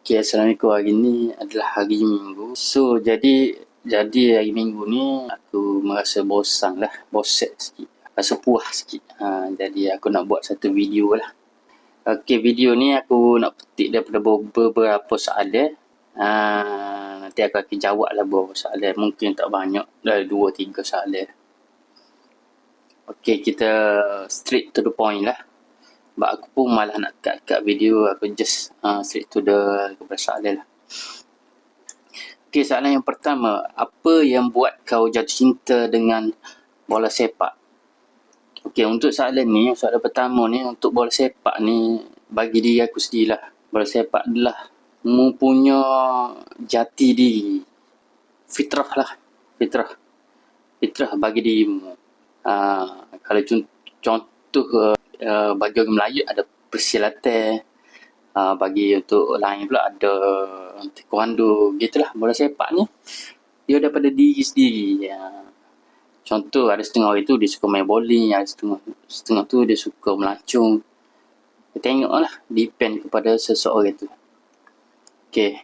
Okey, Assalamualaikum. Hari ni adalah hari Minggu. So, jadi jadi hari Minggu ni aku merasa bosan lah. Bosan sikit. Rasa puas sikit. Ha, jadi aku nak buat satu video lah. Okey, video ni aku nak petik daripada beberapa soalan. Ha, nanti aku akan jawab lah beberapa soalan. Mungkin tak banyak. Dah dua, tiga soalan. Okey, kita straight to the point lah. Sebab aku pun malah nak cut-cut video aku just uh, straight to the kepada soalan lah. Okay, soalan yang pertama. Apa yang buat kau jatuh cinta dengan bola sepak? Okay, untuk soalan ni, soalan pertama ni, untuk bola sepak ni, bagi diri aku sendiri lah. Bola sepak adalah mempunya jati diri. Fitrah lah. Fitrah. Fitrah bagi dirimu. Uh, kalau contoh uh, uh, bagi orang Melayu ada persilatan. Uh, bagi untuk lain pula ada taekwondo gitulah bola sepak ni. Dia daripada diri sendiri. Ya. contoh ada setengah orang tu dia suka main bowling ada setengah setengah tu dia suka melancong tengok lah depend kepada seseorang tu Okay,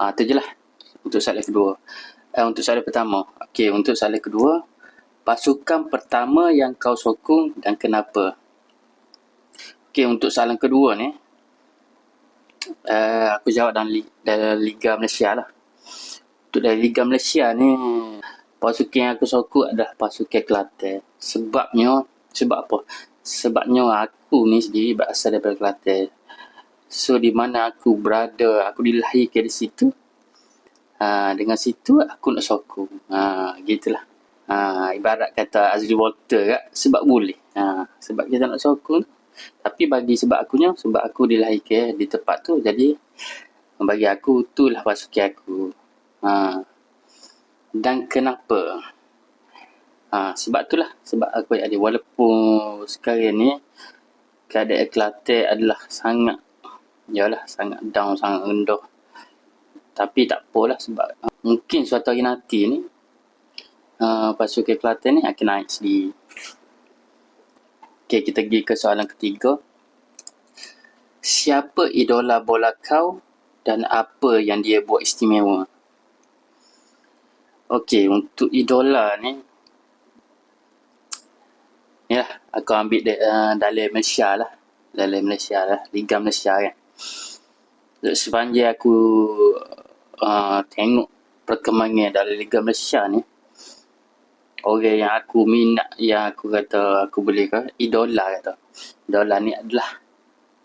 uh, tu je lah untuk soalan kedua. Uh, untuk soalan pertama. Okay, untuk soalan kedua pasukan pertama yang kau sokong dan kenapa Okey, untuk soalan kedua ni, uh, aku jawab dalam, li, dalam Liga Malaysia lah. Untuk dari Liga Malaysia ni, pasukan yang aku sokong adalah pasukan Kelantan. Sebabnya, sebab apa? Sebabnya aku ni sendiri berasal daripada Kelantan. So, di mana aku berada, aku dilahirkan di situ. Uh, dengan situ, aku nak sokong. Uh, gitulah. Uh, ibarat kata Azri Walter kat, sebab boleh. Uh, sebab kita nak sokong tu. Tapi bagi sebab akunya, sebab aku dilahirkan di tempat tu, jadi bagi aku itulah pasukan aku. Ha. Dan kenapa? Ha, sebab itulah, sebab aku ada walaupun sekarang ni keadaan Kelantan adalah sangat yalah sangat down, sangat rendah. Tapi tak apalah sebab uh, mungkin suatu hari nanti ni uh, pasukan Kelantan ni akan naik sendiri. Okey, kita pergi ke soalan ketiga. Siapa idola bola kau dan apa yang dia buat istimewa? Okey, untuk idola ni Ya, aku ambil de, uh, dalam Malaysia lah. Dalam Malaysia lah. Liga Malaysia kan. Sepanjang aku uh, tengok perkembangan dalam Liga Malaysia ni, orang yang aku minat yang aku kata aku boleh ke? Idola kata. Idola ni adalah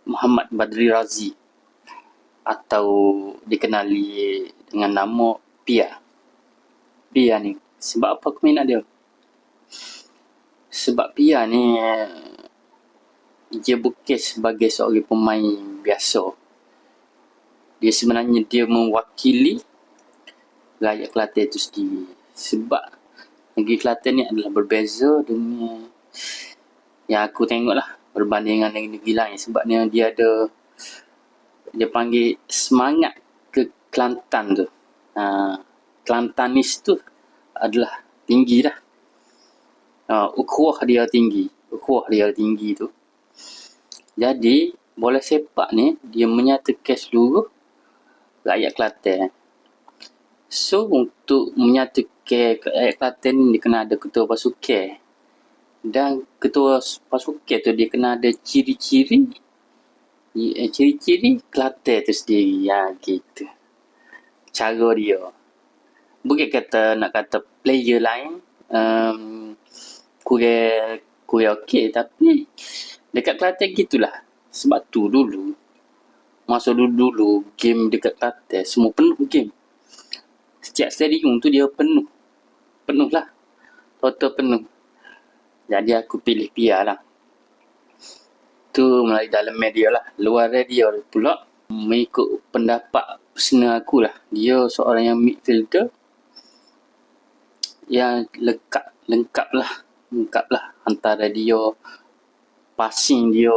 Muhammad Badri Razi. Atau dikenali dengan nama Pia. Pia ni. Sebab apa aku minat dia? Sebab Pia ni dia bukan sebagai seorang pemain biasa. Dia sebenarnya dia mewakili rakyat Kelantan itu sendiri. Sebab negeri Kelantan ni adalah berbeza dengan yang aku tengok lah berbandingan dengan negeri lain. Sebabnya dia ada dia panggil semangat ke Kelantan tu. Ha, Kelantanis tu adalah tinggi dah. Ha, ukhuwah dia tinggi ukhuwah dia tinggi tu. Jadi bola sepak ni dia menyatakan seluruh rakyat Kelantan. So untuk menyatakan ayat Kelantan ni dia kena ada ketua pasukan. Dan ketua pasukan tu dia kena ada ciri-ciri eh, ciri-ciri Kelantan tu sendiri. Ya gitu. Cara dia. Bukan kata nak kata player lain um, kurang kurang okey tapi dekat Kelantan gitulah. Sebab tu dulu masa dulu-dulu game dekat Kelantan semua penuh game setiap stadium tu dia penuh. Penuh lah. Total penuh. Jadi aku pilih Pia lah. Tu melalui dalam media lah. Luar radio pula. Mengikut pendapat personal aku lah. Dia seorang yang midfielder. Yang lengkap. Lengkap lah. Lengkap lah. Antara dia. Passing dia.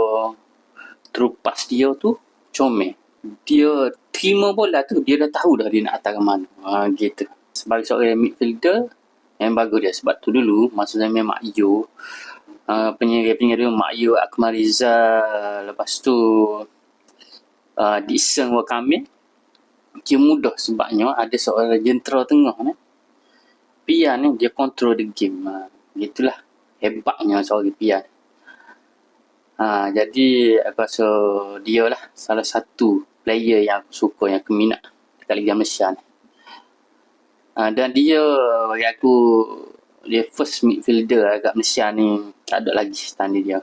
Terupas dia tu. Comel. Dia terima bola tu dia dah tahu dah dia nak hantar ke mana. Ha, gitu. Sebagai seorang midfielder yang bagus dia. Sebab tu dulu masa zaman Mak Yu. Uh, penyelidik-penyelidik Mak Yu, Akmal Riza. Lepas tu uh, Dixon Wakame. dia mudah sebabnya ada seorang jentera tengah ni. Pian ni dia control the game. Ha, gitulah hebatnya seorang pian. Ha, jadi aku rasa dia lah salah satu player yang aku suka yang aku minat dekat Liga Malaysia ni. Ha, dan dia bagi aku dia first midfielder agak Malaysia ni tak ada lagi standard dia.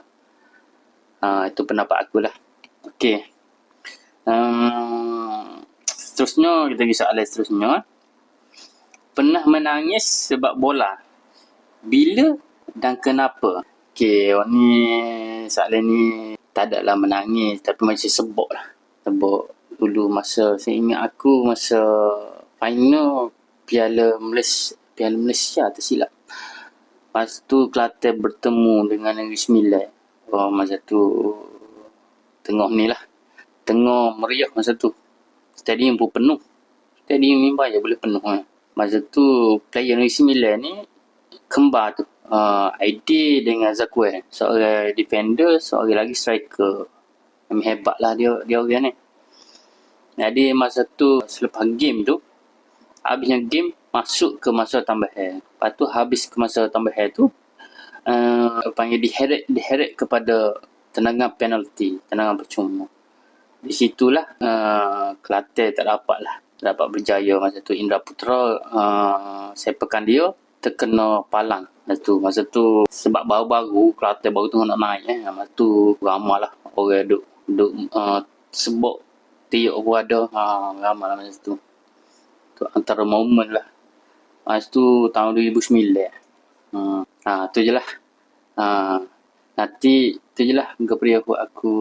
Ha, itu pendapat aku lah. Okay. Um, seterusnya, kita pergi soalan seterusnya. Pernah menangis sebab bola? Bila dan kenapa? Okay, orang ni, soalan ni tak ada lah menangis tapi macam sebab lah. Sebab dulu masa, saya ingat aku masa final Piala Malaysia, Piala Malaysia tersilap. Lepas tu Kelantan bertemu dengan Negeri Sembilan. Oh, masa tu tengok ni lah. Tengok meriah masa tu. Stadium pun penuh. Stadium ni banyak boleh penuh. Ha. Masa tu player Negeri Sembilan ni kembar tu. Uh, ID dengan Zakwe. Seorang defender, seorang lagi striker. Memang hebat lah dia, dia orang ni. Jadi masa tu selepas game tu, habisnya game masuk ke masa tambahan. Lepas tu habis ke masa tambahan tu uh, panggil diheret diheret kepada tenangan penalti, tenangan percuma. Di situlah uh, Kelantan tak dapat lah dapat berjaya masa tu Indra Putra uh, sepakan dia terkena palang masa tu masa tu sebab baru-baru Kelantan baru tengah nak naik eh. masa tu ramai lah orang duk duk uh, sebut tiuk pun ada uh, ramai lah masa tu tu antara momen lah Masa tu tahun 2009. Hmm. Ha, tu je lah. Ha, nanti tu je lah kepada aku, aku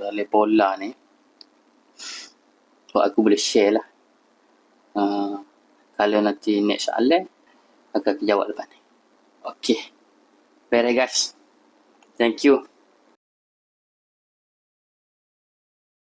dalam pola ni. So, aku boleh share lah. Ha, kalau nanti next soalan, akan aku jawab lepas ni. Okay. Bye guys. Thank you.